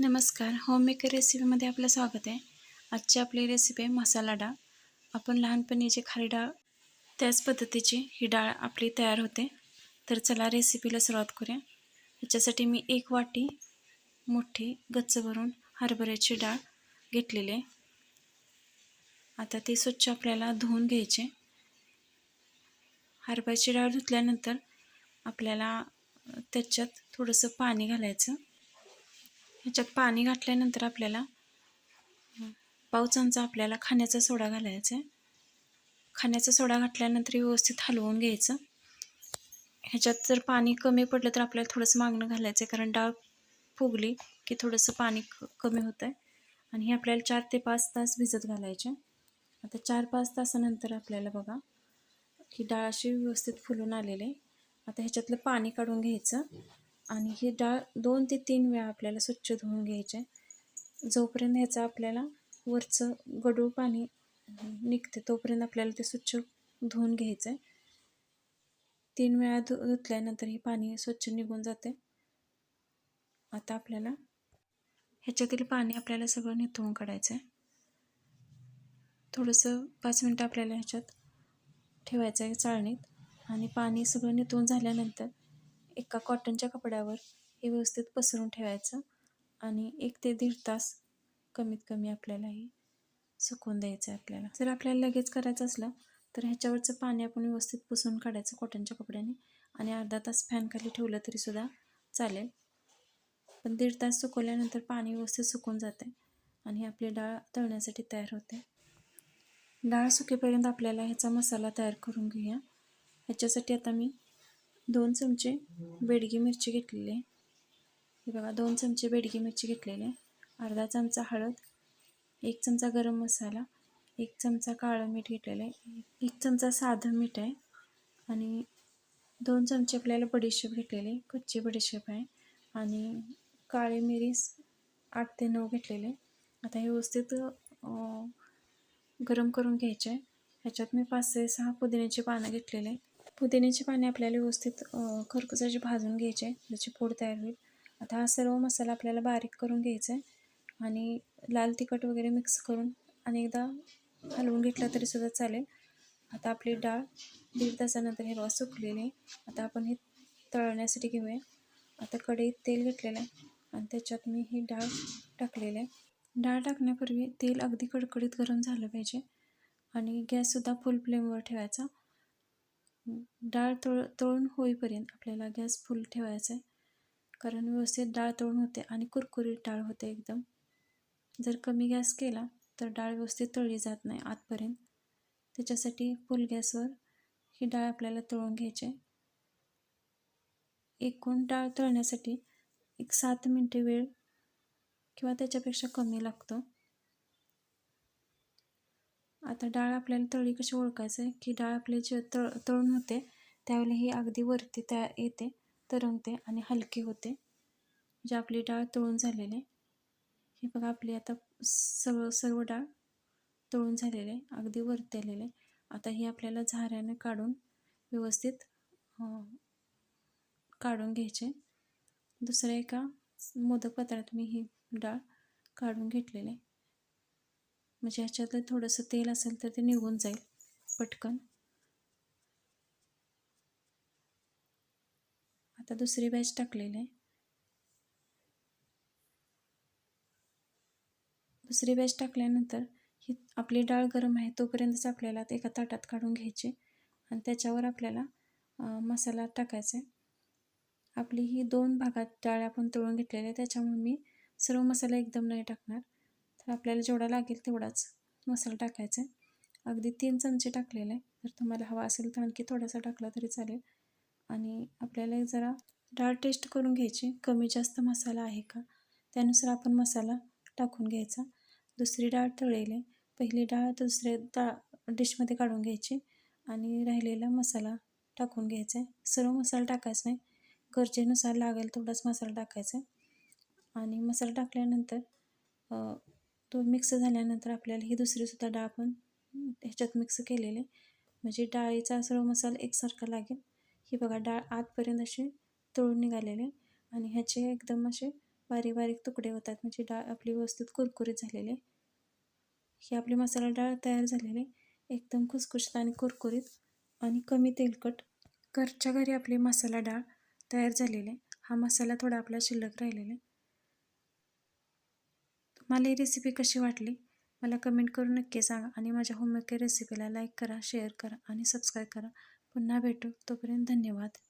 नमस्कार. होममेकर रेसिपीमध्ये आपलं स्वागत आहे. आजची आपली रेसिपी आहे मसाला डाळ. आपण लहानपणी जी खारी डाळ त्याच पद्धतीची ही डाळ आपली तयार होते. तर चला रेसिपीला सुरुवात करूया. याच्यासाठी मी एक वाटी मोठी गच्च भरून हरभऱ्याची डाळ घेतलेली आहे. आता ती स्वच्छ आपल्याला धुवून घ्यायची हरभऱ्याची डाळ धुतल्यानंतर आपल्याला त्याच्यात थोडंसं पाणी घालायचं. ह्याच्यात पाणी घातल्यानंतर आपल्याला पाव चमचा आपल्याला खाण्याचा सोडा घालायचा आहे. खाण्याचा सोडा घातल्यानंतर व्यवस्थित हलवून घ्यायचं. ह्याच्यात जर पाणी कमी पडलं तर आपल्याला थोडंसं मागणं घालायचं आहे कारण डाळ फुगली की थोडंसं पाणी क कमी होतं आहे. आणि हे आपल्याला चार ते पाच तास भिजत घालायचे आता चार पाच तासानंतर आपल्याला बघा की डाळ अशी व्यवस्थित फुलून आलेली आहे. आता ह्याच्यातलं पाणी काढून घ्यायचं. आणि ही डाळ दोन ते तीन वेळा आपल्याला स्वच्छ धुवून घ्यायचे जोपर्यंत ह्याचं आपल्याला वरचं गडूळ पाणी निघते तोपर्यंत आपल्याला ते स्वच्छ धुवून घ्यायचं आहे. तीन वेळा धु धुतल्यानंतर ही पाणी स्वच्छ निघून जाते. आता आपल्याला ह्याच्यातील पाणी आपल्याला सगळं निथळून काढायचं आहे. थोडंसं पाच मिनटं आपल्याला ह्याच्यात ठेवायचं आहे चाळणीत. आणि पाणी सगळं निथळून झाल्यानंतर एका कॉटनच्या कपड्यावर हे व्यवस्थित पसरून ठेवायचं आणि एक ते दीड तास कमीत कमी आपल्याला हे सुकवून द्यायचं आहे आपल्याला. जर आपल्याला लगेच करायचं असलं तर ह्याच्यावरचं पाणी आपण व्यवस्थित पुसून काढायचं कॉटनच्या कपड्याने आणि अर्धा तास फॅनखाली ठेवलं तरीसुद्धा चालेल. पण दीड तास सुकवल्यानंतर पाणी व्यवस्थित सुकून जाते आणि आपली डाळ तळण्यासाठी तयार होते. डाळ सुकेपर्यंत आपल्याला ह्याचा मसाला तयार करून घेऊया. ह्याच्यासाठी आता मी दोन चमचे बेडगी मिरची घेतलेली आहे. हे बघा दोन चमचे बेडगी मिरची घेतलेले अर्धा चमचा हळद एक चमचा गरम मसाला एक चमचा काळं मीठ घेतलेलं आहे. एक चमचा साधं मीठ आहे आणि दोन चमचे आपल्याला बडीशेप घेतलेले कच्ची बडीशेप आहे आणि काळी मिरीस आठ ते नऊ घेतलेले आता हे व्यवस्थित गरम करून घ्यायचे आहे. ह्याच्यात मी पाच ते सहा पुदिन्याची पानं घेतलेले पुदिन्याची पाने आपल्याला व्यवस्थित खरकसाचे भाजून घ्यायचे त्याची पूड तयार होईल. आता हा सर्व मसाला आपल्याला बारीक करून घ्यायचा आहे. आणि लाल तिखट वगैरे मिक्स करून अनेकदा हलवून घेतला तरीसुद्धा चालेल. आता आपली डाळ दीड तासानंतर हे सुकलेली आहे. आता आपण हे तळण्यासाठी घेऊया. आता कढईत तेल घेतलेलं आहे. आणि त्याच्यात मी ही डाळ टाकलेली आहे. डाळ टाकण्यापूर्वी तेल अगदी कडकडीत गरम झालं पाहिजे. आणि गॅससुद्धा फुल फ्लेमवर ठेवायचा. डाळ तळ तळून होईपर्यंत आपल्याला गॅस फुल ठेवायचा आहे. कारण व्यवस्थित डाळ तळून होते आणि कुरकुरीत डाळ होते एकदम. जर कमी गॅस केला तर डाळ व्यवस्थित तळली जात नाही आतपर्यंत. त्याच्यासाठी फुल गॅसवर ही डाळ आपल्याला तळून घ्यायची आहे. एकूण डाळ तळण्यासाठी एक सात मिनटे वेळ किंवा त्याच्यापेक्षा कमी लागतो. आता डाळ आपल्याला तळी कशी ओळखायचं आहे? की डाळ आपली जे तळ तळून होते त्यावेळेला ही अगदी वरती त्या येते तरंगते आणि हलकी होते. जे आपली डाळ तळून झालेली हे बघा आपली आता सर्व सर्व डाळ तळून झालेले अगदी वरती आलेले आता ही आपल्याला झाऱ्याने काढून व्यवस्थित काढून घ्यायचे. दुसऱ्या एका मोदक पात्रात मी ही डाळ काढून घेतलेले म्हणजे ह्याच्यातलं थोडंसं तेल असेल तर ते निघून जाईल पटकन. आता दुसरी बॅच टाकलेली आहे. दुसरी बॅच टाकल्यानंतर ही आपली डाळ गरम आहे तोपर्यंतच आपल्याला एका ताटात काढून घ्यायची. आणि त्याच्यावर आपल्याला मसाला टाकायचा आहे. आपली ही दोन भागात डाळ आपण तळून घेतलेली आहे त्याच्यामुळे मी सर्व मसाला एकदम नाही टाकणार. तर आपल्याला जेवढा लागेल तेवढाच मसाला टाकायचा आहे. अगदी तीन चमचे टाकलेले आहे. जर तुम्हाला हवा असेल तर आणखी थोडासा टाकला तरी चालेल. आणि आपल्याला जरा डाळ टेस्ट करून घ्यायची. कमी जास्त मसाला आहे का? त्यानुसार आपण मसाला टाकून घ्यायचा. दुसरी डाळ तळेले पहिली डाळ दुसऱ्या डाळ डिशमध्ये काढून घ्यायची. आणि राहिलेला मसाला टाकून घ्यायचा आहे. सर्व मसाला टाकायचा नाही. गरजेनुसार लागेल तेवढाच मसाला टाकायचा आहे. आणि मसाला टाकल्यानंतर तो मिक्स झाल्यानंतर आपल्याला ही दुसरीसुद्धा डाळ पण ह्याच्यात मिक्स केलेले. म्हणजे डाळीचा सर्व मसाला एकसारखा लागेल. ही बघा डाळ आतपर्यंत अशी तळून निघालेले आणि ह्याचे एकदम असे बारीक बारीक तुकडे होतात. म्हणजे डाळ आपली व्यवस्थित कुरकुरीत झालेली. आहे ही आपली मसाला डाळ तयार झालेली. आहे एकदम खुसखुशीत आणि कुरकुरीत आणि कमी तेलकट. घरच्या घरी आपली मसाला डाळ तयार झालेली. आहे हा मसाला थोडा आपला शिल्लक राहिलेला. मला ही रेसिपी कशी वाटली? मला कमेंट करून नक्की सांगा आणि माझ्या होममेकर रेसिपीला लाईक करा शेअर करा आणि सबस्क्राईब करा. पुन्हा भेटू. तोपर्यंत धन्यवाद.